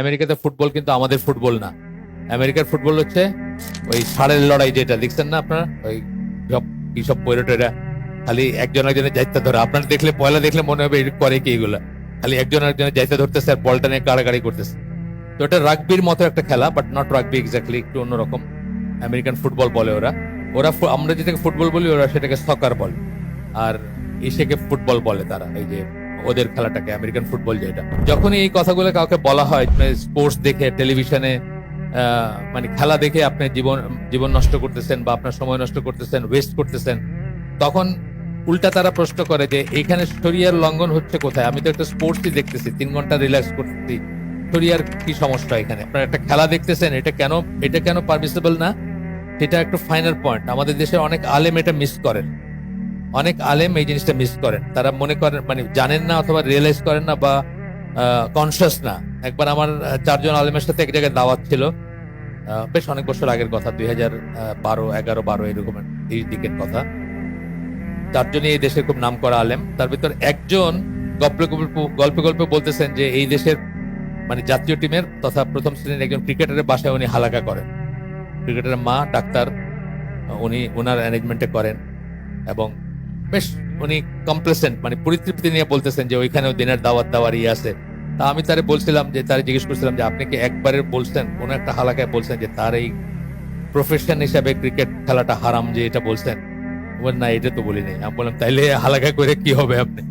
আমেরিকাতে ফুটবল কিন্তু আমাদের ফুটবল না। আমেরিকার ফুটবল হচ্ছে ওই ষাঁড়ের লড়াই যেটা, দেখছেন না আপনারা? ওই সব, কি সব পৈরটেরা খালি একজন একজনের যাইতে ধরে। আপনার দেখলে, পয়লা দেখলে মনে হবে করে কি এগুলো। খালি একজন একজনের যাইতে ধরতেছে আর বলটা নিয়ে কাড়াকাড়ি করতেছে। তো এটা রাগবির মতো একটা খেলা বাট নট রাগবি এক্স্যাক্টলি একটু অন্যরকম। আমেরিকান ফুটবল বলে ওরা। ওরা আমরা যেটাকে ফুটবল বলি, ওরা সেটাকে সকার বলে। আর এসেকে ফুটবল বলে তারা, এই যে ওদের খেলাটাকে আমেরিকান ফুটবল যেটা যখনই এই কথাগুলো কাউকে বলা হয় স্পোর্টস দেখে টেলিভিশনে মানে খেলা দেখে আপনি জীবন জীবন নষ্ট করতেছেন বা আপনার সময় নষ্ট করতেছেন ওয়েস্ট করতেছেন, তখন উল্টা তারা প্রশ্ন করে যে, এখানে শরিয়ার লঙ্ঘন হচ্ছে কোথায়? আমি তো একটা স্পোর্টসই দেখতেছি, তিন ঘণ্টা রিল্যাক্স করতেছি। শরিয়ার কি সমস্যা এখানে? আপনার একটা খেলা দেখতেছেন, এটা কেন এটা কেন পারমিসিবল না? সেটা একটা ফাইনাল পয়েন্ট আমাদের দেশে অনেক আলেম এটা মিস করেন। অনেক আলেম এই জিনিসটা মিস করেন। তারা মনে করেন মানে জানেন না অথবা রিয়েলাইজ করেন না বা কনসিয়াস না। একবার আমার চারজন আলেমের সাথে এক জায়গায় দাওয়াত ছিল। বেশ অনেক বছর আগের কথা, দুই হাজার বারো, এগারো, বারো, এরকম এই দিকের কথা। চারজনই এই দেশের খুব নাম করা আলেম। তার ভিতর একজন গল্পে গল্পে গল্পে বলতেছেন যে এই দেশের মানে জাতীয় টিমের তথা প্রথম শ্রেণির একজন ক্রিকেটারের বাসায় উনি হালাকা করেন। ক্রিকেটারের মা, ডাক্তার, উনি ওনার অ্যারেঞ্জমেন্টে করেন। এবং বেশ উনি কমপ্লেসেন্ট মানে পরিতৃপ্তি নিয়ে বলতেছেন যে ওইখানেও দিনের দাওয়াত দাওয়ার ইয়ে আছে। তা আমি তারে বলছিলাম যে, তারে জিজ্ঞেস করছিলাম যে, আপনি কি একবারে বলছেন? কোন একটা হালাকায় বলছেন যে, তার এই প্রফেশন হিসাবে ক্রিকেট খেলাটা হারাম যে এটা বলছেন? না, এটা তো বলি নাই আমি বললাম, তাইলে হালাকা করে কি হবে আপনি?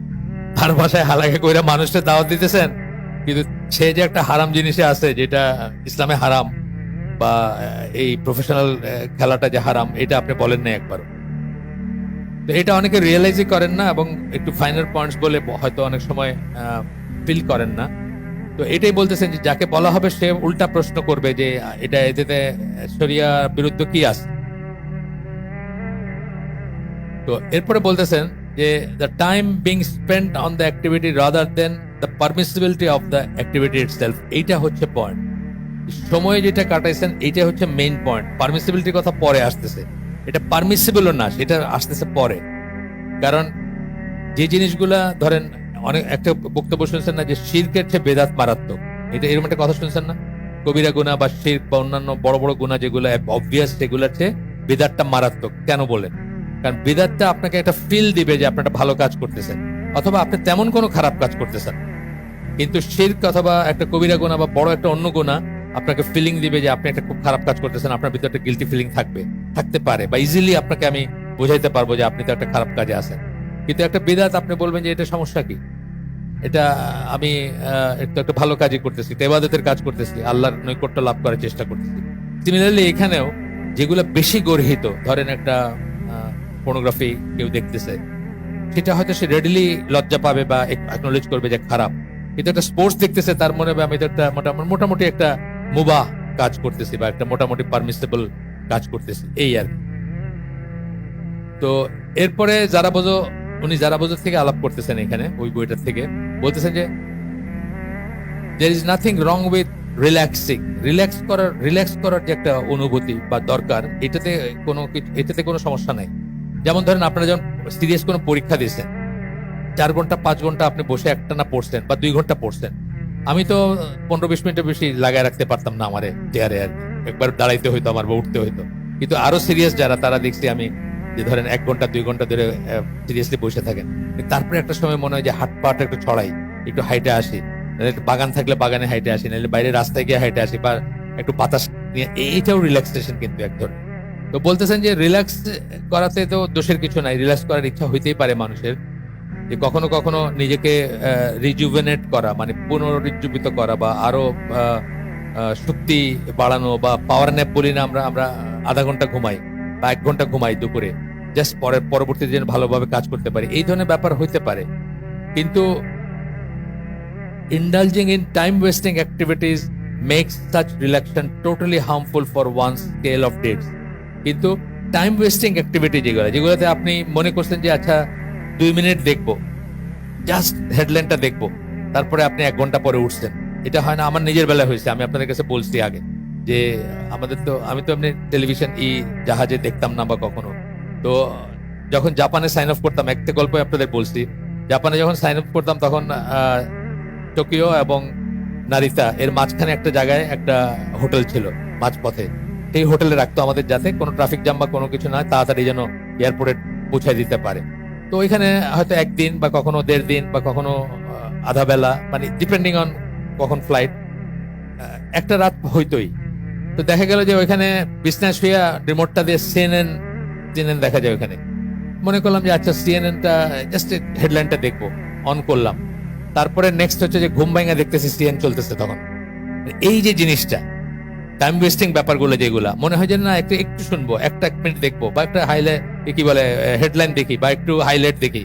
তার ভাষায় হালাকা করে মানুষের দাওয়াত দিতেছেন, কিন্তু সে যে একটা হারাম জিনিসে আছে, যেটা ইসলামে হারাম বা এই প্রফেশনাল খেলাটা যে হারাম, এটা আপনি বলেন না একবার তো এটা অনেকে রিয়েলাইজই করেন না এবং একটু ফাইনাল পয়েন্টস বলে হয়তো অনেক সময় ফিল করেন না। তো এটাই বলতেছেন যে যাকে বলা হবে সে উল্টা প্রশ্ন করবে যে এটা এতে শরিয়া বিরুদ্ধ কি আছে? তো এরপরে বলতেছেন যে the time being spent on the activity rather than the permissibility of the activity itself এইটা হচ্ছে পয়েন্ট সময় যেটা কাটাইছেন এইটা হচ্ছে মেইন পয়েন্ট পারমিসিবিলিটির কথা পরে আসতেছে। এটা পারমিসিবলও না, সেটা আসতেছে পরে। কারণ যে জিনিসগুলা, ধরেন, অনেক, একটা বক্তব্য শুনছেন না যে শিরকের চেয়ে বেদাত মারাত্মক। এটা এরকম একটা কথা শুনছেন না? কবিরা গুণা বা শির্ক বা অন্যান্য বড় বড় গুণা যেগুলো অবভিয়াস সেগুলোর চেয়ে বেদাতটা মারাত্মক। কেন বলেন? কারণ বেদাতটা আপনাকে একটা ফিল দিবে যে আপনি একটা ভালো কাজ করতেছেন, অথবা আপনি তেমন কোনো খারাপ কাজ করতেছেন। কিন্তু শির্ক অথবা একটা কবিরা গুণা বা বড় একটা অন্য গুণা আপনাকে ফিলিং দিবে যে আপনি একটা খুব খারাপ কাজ করতেছেন, আপনার ভিতরে একটা গিলটি ফিলিং থাকবে। থাকতে পারে বা ইজিলি আপনাকে আমি বোঝাইতে পারব যে আপনি তো একটা খারাপ কাজে আছেন। কিন্তু একটা বেদাত আপনি বলবেন যে এটা সমস্যা কি? এটা আমি একটু ভালো কাজই করতেছি একটা ইবাদতের কাজ করতেছি, আল্লাহর নৈকট্য লাভ করার চেষ্টা করতেছি। সিমিলারলি এখানেও যেগুলো বেশি গর্হিত, ধরেন একটা পর্নোগ্রাফি কেউ দেখতেছে, সেটা হয়তো সে রেডিলি লজ্জা পাবে বা অ্যাকনোলেজ করবে যে খারাপ। কিন্তু একটা স্পোর্টস দেখতেছে, তার মনে হবে আমি তো একটা মোটামুটি মোটামুটি একটা মুবাহ কাজ করতেছি বা একটা মোটামুটি পারমিসেবল কাজ করতেছে, এই আর। তো এরপরে যারা বোঝো উনি যারা বোঝো থেকে আলাপ করতেছেন এখানে, ওই বইটার থেকে, বলতেছেন যে there is nothing wrong with relaxing relax করার রিল্যাক্স করার যে একটা অনুভূতি বা দরকার, এটাতে কোনো এটাতে কোনো সমস্যা নাই যেমন ধরেন আপনারা যখন সিরিয়াস কোনো পরীক্ষা দিয়েছেন, চার ঘণ্টা, পাঁচ ঘণ্টা আপনি বসে একটা না পড়ছেন বা দুই ঘণ্টা পড়ছেন, আমি তো পনেরো, বিশ মিনিটের বেশি লাগায় রাখতে পারতাম না আমারে চেয়ারে আর কি। একবার দাঁড়াইতে হইতো, আমার বা উঠতে হইতো। কিন্তু আরও সিরিয়াস যারা, তারা দেখছি আমি যে ধরেন এক ঘণ্টা, দুই ঘণ্টা ধরে সিরিয়াসলি বসে থাকেন। তারপরে একটা সময় মনে হয় যে হাত পাটা একটু ছড়াই, একটু হাইটে আসি। বাগান থাকলে বাগানে হাইটে আসি, নাহলে বাইরে রাস্তায় গিয়ে হাইটে আসি, বা একটু বাতাস নিয়ে এইটাও রিল্যাক্সেশন কিন্তু এক ধরনের। তো বলতেছেন যে রিল্যাক্স করাতে তো দোষের কিছু নাই রিল্যাক্স করার ইচ্ছা হইতেই পারে মানুষের। যে কখনো কখনো নিজেকে রিজুভেনেট করা মানে পুনরুজ্জীবিত করা, বা আরও শক্তি বাড়ানো বা পাওয়ার ন্যাপ বলি না আমরা আমরা আধা ঘণ্টা ঘুমাই বা এক ঘণ্টা ঘুমাই দুপুরে। জাস্ট পরের, পরবর্তী দিন ভালোভাবে কাজ করতে পারি। এই ধরনের ব্যাপার হইতে পারে। কিন্তু indulging in time wasting activities makes such relaxation totally harmful for one's scale of dates কিন্তু টাইম ওয়েস্টিং অ্যাক্টিভিটি যেগুলো, যেগুলোতে আপনি মনে করছেন যে আচ্ছা দুই মিনিট দেখব জাস্ট হেডলাইনটা দেখব। তারপরে আপনি এক ঘণ্টা পরে উঠছেন। এটা হয় না, আমার নিজের বেলা হয়েছে। আমি আপনাদের কাছে বলছি আগে যে আমাদের তো, আমি তো এমনি টেলিভিশন ই জাহাজে দেখতাম না বা কখনো। তো যখন জাপানে সাইন অফ করতাম, একটা গল্প আপনাদের বলছি। জাপানে যখন সাইন আপ করতাম তখন টোকিও এবং নারিতা এর মাঝখানে একটা জায়গায় একটা হোটেল ছিল, মাঝপথে। সেই হোটেলে রাখতো আমাদের যাতে কোনো ট্রাফিক জ্যাম বা কোনো কিছু না তাড়াতাড়ি যেন এয়ারপোর্টে পৌঁছায় দিতে পারে। তো ওইখানে হয়তো একদিন বা কখনো দেড় দিন বা কখনো আধা বেলা মানে ডিপেন্ডিং অন কখন ফ্লাইট একটা রাত হইতোই। তো দেখা গেল যে ওইখানে বিজনেস হইয়া রিমোটটা দিয়ে সিএনএন সিএনএন দেখা যায় ওখানে মনে করলাম যে আচ্ছা সিএনএনটা জাস্ট হেডলাইনটা দেখব অন করলাম। তারপরে নেক্সট হচ্ছে যে ঘুম ভাঙা দেখতেছি সিএন চলতেছে তখন। এই যে জিনিসটা টাইম ওয়েস্টিং ব্যাপারগুলো যেগুলা, মনে হয় যে না একটু একটু শুনব, একটা এক মিনিট দেখব, বা একটা হাইলাইট কি বলে হেডলাইন দেখি, বা একটু হাইলাইট দেখি।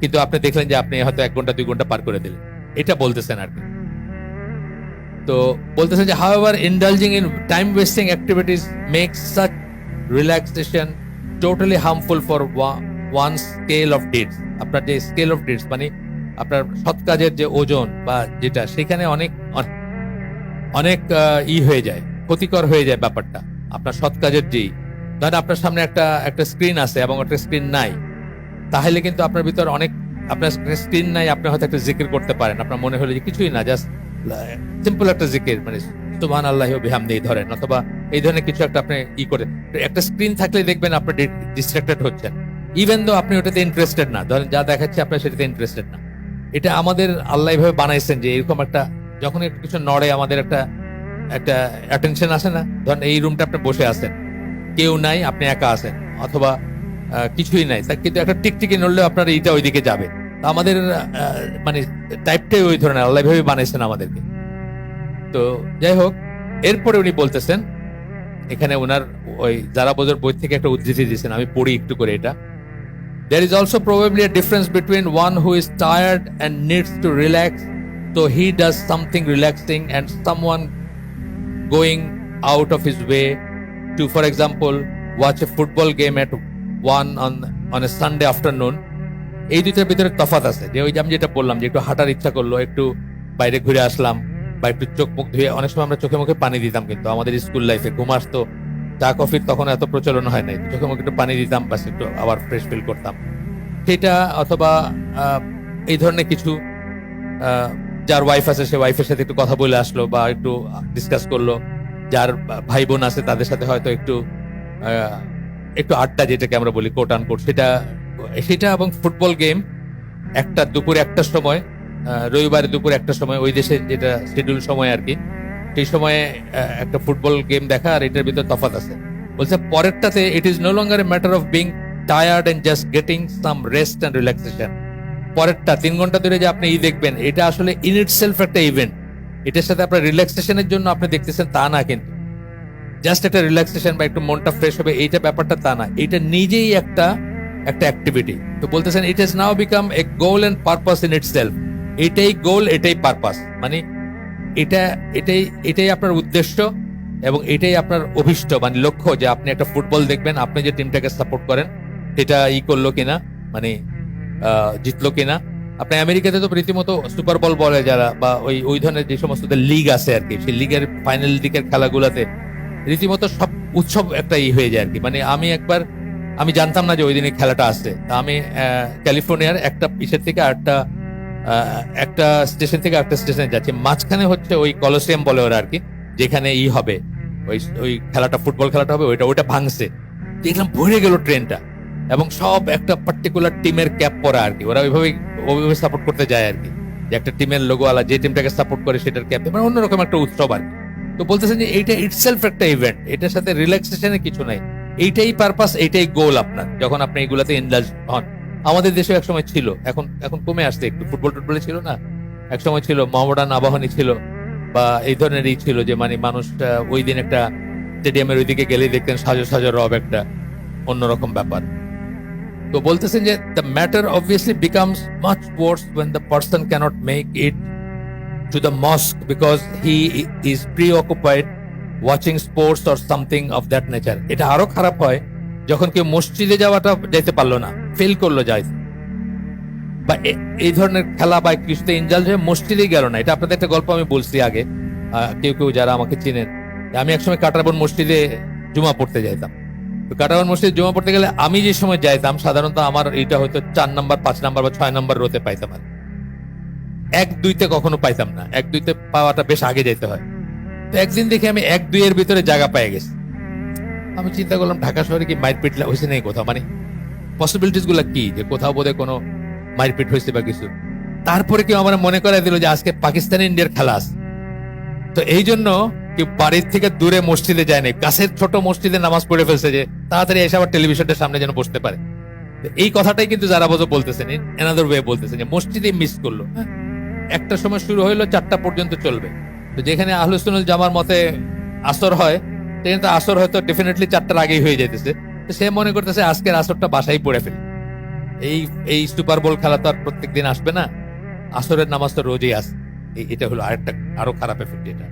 কিন্তু আপনি দেখলেন যে আপনি হয়তো এক ঘণ্টা, দুই ঘণ্টা পার করে দিলেন। এটা বলতেছেন আর কি। তো বলতেছে যে however indulging in time wasting activities make such relaxation totally harmful for one scale of deeds আপনার যে স্কেল অফ ডিডস মানে আপনার সৎ কাজের যে ওজন বা যেটা, সেখানে অনেক- অনেক ই হয়ে যায়, ক্ষতিকর হয়ে যায় ব্যাপারটা। আপনার সৎ কাজের যেই ধরেন আপনার সামনে একটা একটা স্ক্রিন আছে এবং একটা স্ক্রিন নাই, তাহলে কিন্তু আপনার ভিতর অনেক, আপনার স্ক্রিন নাই, আপনি হয়তো একটা জিকির করতে পারেন। আপনার মনে হলো যে কিছুই না জাস্ট সিম্পল একটা জিকির মানে সুবহান আল্লাহ বিহামদিহি ধরেন, অথবা এই ধরনের কিছু একটা আপনি ই করে, একটা স্ক্রিন থাকলে দেখবেন আপনি ডিস্ট্রাক্টেড হচ্ছেন। ইভেন দো আপনি ওটাতে ইন্টারেস্টেড না, ধরেন যা দেখাচ্ছে আপনি সেটাতে ইন্টারেস্টেড না। এটা আমাদের আল্লাহ এইভাবে বানাইছেন যে এরকম একটা যখন একটু কিছু নড়ে, আমাদের একটা একটা অ্যাটেনশন আসে না, ধরেন এই রুমটা আপনি বসে আছেন। কেউ নাই, আপনি একা আছেন, অথবা কিছুই নাই। কিন্তু একটা টিকটিকি নড়লেও আপনার এইটা ওইদিকে যাবে। আমাদের মানে টাইপটাই ওই ধরনের আল্লাহ ভাবে বানাইছেন আমাদেরকে। তো যাই হোক, এরপরে উনি বলতেছেন, এখানে ওনার ওই যারা বোঝার বই থেকে একটা উদ্ধৃতি দিয়েছেন, আমি পড়ি একটু করে এটা। There is also probably a difference between one who is tired and needs to relax so he does something relaxing and someone going out of his way to for example watch a football game at one on on a Sunday afternoon এই দুইটার ভিতরে তফাৎ আছে। যে ওই যে আমি যেটা বললাম যে একটু হাঁটার ইচ্ছা করল, একটু বাইরে ঘুরে আসলাম বা একটু চোখ মুখ ধুয়ে, অনেক সময় আমরা চোখে মুখে পানি দিতাম কিন্তু আমাদের স্কুল লাইফে ঘুম আসতো, চা, কফির তখন এত প্রচলন হয় নাই। চোখে মুখে একটু পানি দিতাম বাস একটু আবার ফ্রেশ ফিল করতাম। সেটা অথবা এই ধরনের কিছু যার ওয়াইফ আছে, সে ওয়াইফের সাথে একটু কথা বলে আসলো বা একটু ডিসকাস করল। যার ভাই বোন আছে, তাদের সাথে হয়তো একটু একটু আড্ডা যেটাকে আমরা বলি কোট আন কোট সেটা সেটা এবং ফুটবল গেম একটা দুপুর একটার সময় রবিবারে দুপুর একটার সময়, ওই দেশে যেটা শিডিউল সময় আর কি, সেই সময়ে একটা ফুটবল গেম দেখা আর এটার ভিতরে তফাৎ আছে। বলছে, পরেরটাতে it is no longer a matter of being tired and just getting some rest and relaxation পরেরটা, তিন ঘণ্টা ধরে যে আপনি ই দেখবেন, এটা আসলে ইন ইট সেলফ একটা ইভেন্ট এটার সাথে আপনার রিল্যাক্সেশনের জন্য আপনি দেখতেছেন তা না কিন্তু। জাস্ট একটা রিল্যাক্সেশন বা একটু মনটা ফ্রেশ হবে, এইটা ব্যাপারটা তা না। এটা নিজেই একটা একটা অ্যাক্টিভিটি তো বলতেছেন it is now become a goal and purpose in itself এটাই গোল এটাই পারপাস মানে এটা, এটাই এটাই আপনার উদ্দেশ্য এবং এটাই আপনার অভিষ্ট। মানে লক্ষ্য যে আপনি একটা ফুটবল দেখবেন, আপনি যে টিমটাকে সাপোর্ট করেন সেটা ই করল কিনা মানে জিতলো কিনা। আপনি আমেরিকাতে তো রীতিমতো সুপার বল বলে যারা, বা ওই ওই ধরনের যে সমস্ত লিগ আছে আর কি, সেই লিগের ফাইনাল দিকের খেলাগুলোতে রীতিমতো সব উৎসব একটা ই হয়ে যায় আর কি। মানে আমি একবার আমি জানতাম না যে ওই দিনে খেলাটা আসছে। তা আমি ক্যালিফোর্নিয়ার একটা ইসের থেকে আরেকটা একটা স্টেশন থেকে একটা স্টেশনে যাচ্ছি। মাঝখানে হচ্ছে ওই কলসিয়াম বলে ওরা আর কি, যেখানে ই হবে। ওই ওই খেলাটা, ফুটবল খেলাটা হবে, ওইটা ওইটা ভাঙছে। দেখলাম ভরে গেল ট্রেনটা। এবং সব একটা পার্টিকুলার টিমের ক্যাপ পরা আর কি। ওরা ওইভাবে ওইভাবে সাপোর্ট করতে যায় আর কি। যে একটা টিমের লোগো আলা যে টিমটাকে সাপোর্ট করে সেটার ক্যাপ মানে অন্যরকম একটা উৎসব আর কি। তো বলতেছেন যে এইটা ইটসেলফ একটা ইভেন্ট এটার সাথে রিল্যাক্সেশনের কিছু নাই। এইটাই পারপাস এইটাই গোল আপনার, যখন আপনি এইগুলাতে ইন্ডালজ হন। আমাদের দেশে একসময় ছিল, এখন এখন কমে আসছে, একটু ফুটবল টুটবলে ছিল না? একসময় ছিল মহমডান আবাহনী ছিল, বা এই ধরনেরই ছিল যে মানে মানুষ ওই দিন একটা স্টেডিয়ামের ওইদিকে গেলেই দেখতেন সাজো সাজো রব একটা অন্যরকম ব্যাপার। তো বলতেছেন যে the matter obviously becomes much worse when the person cannot make it to the mosque because he is preoccupied watching sports or something of that nature এটা আরও খারাপ হয় যখন কেউ মসজিদে যাওয়াটা যেতে পারল না ফেল করল যায়। বা এই ধরনের খেলা বা কিছুতে ইনজাল হয়ে মসজিদেই গেল না, এটা আপনাদের একটা গল্প আমি বলছি আগে। কেউ কেউ যারা আমাকে চিনেন, আমি একসময় কাটারবন মসজিদে জুমা পড়তে যাইতাম। তো মসজিদে জুমা পড়তে গেলে আমি যে সময় যাইতাম, সাধারণত আমার এটা হয়তো চার নাম্বার, পাঁচ নাম্বার বা ছয় নাম্বার রোতে পাইতাম আর এক দুইতে কখনো পাইতাম না, এক দুইতে পাওয়াটা বেশ আগে যেতে হয়। তো একদিন দেখে আমি এক দুইয়ের ভিতরে জায়গা পেয়ে গেছি। আমি চিন্তা করলাম, ঢাকা শহরে কি মারপিট হয়েছে নাকি কোথাও? মানে পসিবিলিটিসগুলা কি? যে কোথাও বোধহয় কোনো মারপিট হয়েছে বা কিছু। তারপরে কেউ আমার মনে করাই দিল যে আজকে পাকিস্তান ইন্ডিয়ার খেলা আছে। তো এই জন্য কেউ বাড়ির থেকে দূরে মসজিদে যায়নি কাছের ছোট মসজিদে নামাজ পড়ে ফেলছে যে তাড়াতাড়ি এসে আবার টেলিভিশনের সামনে যেন বসতে পারে। এই কথাটাই কিন্তু যারা বোঝো বলতেছেন এনাদার ওয়ে বলতেছেন যে মসজিদে মিস করল হ্যাঁ? একটা সময় শুরু হইল, চারটা পর্যন্ত চলবে। তো যেখানে আহলুসুল জামার মতে আসর হয়, সেখানে তো আসর হয়তো ডেফিনেটলি চারটার আগেই হয়ে যেতেছে তো সে মনে করতেছে, আজকের আসরটা বাসায় পড়ে ফেলি। এই এই সুপার বোল খেলা তো আর প্রত্যেক দিন আসবে না। আসরের নামাজ তো রোজই আসে এটা হলো আরেকটা, আরও খারাপ এফেক্ট এটা।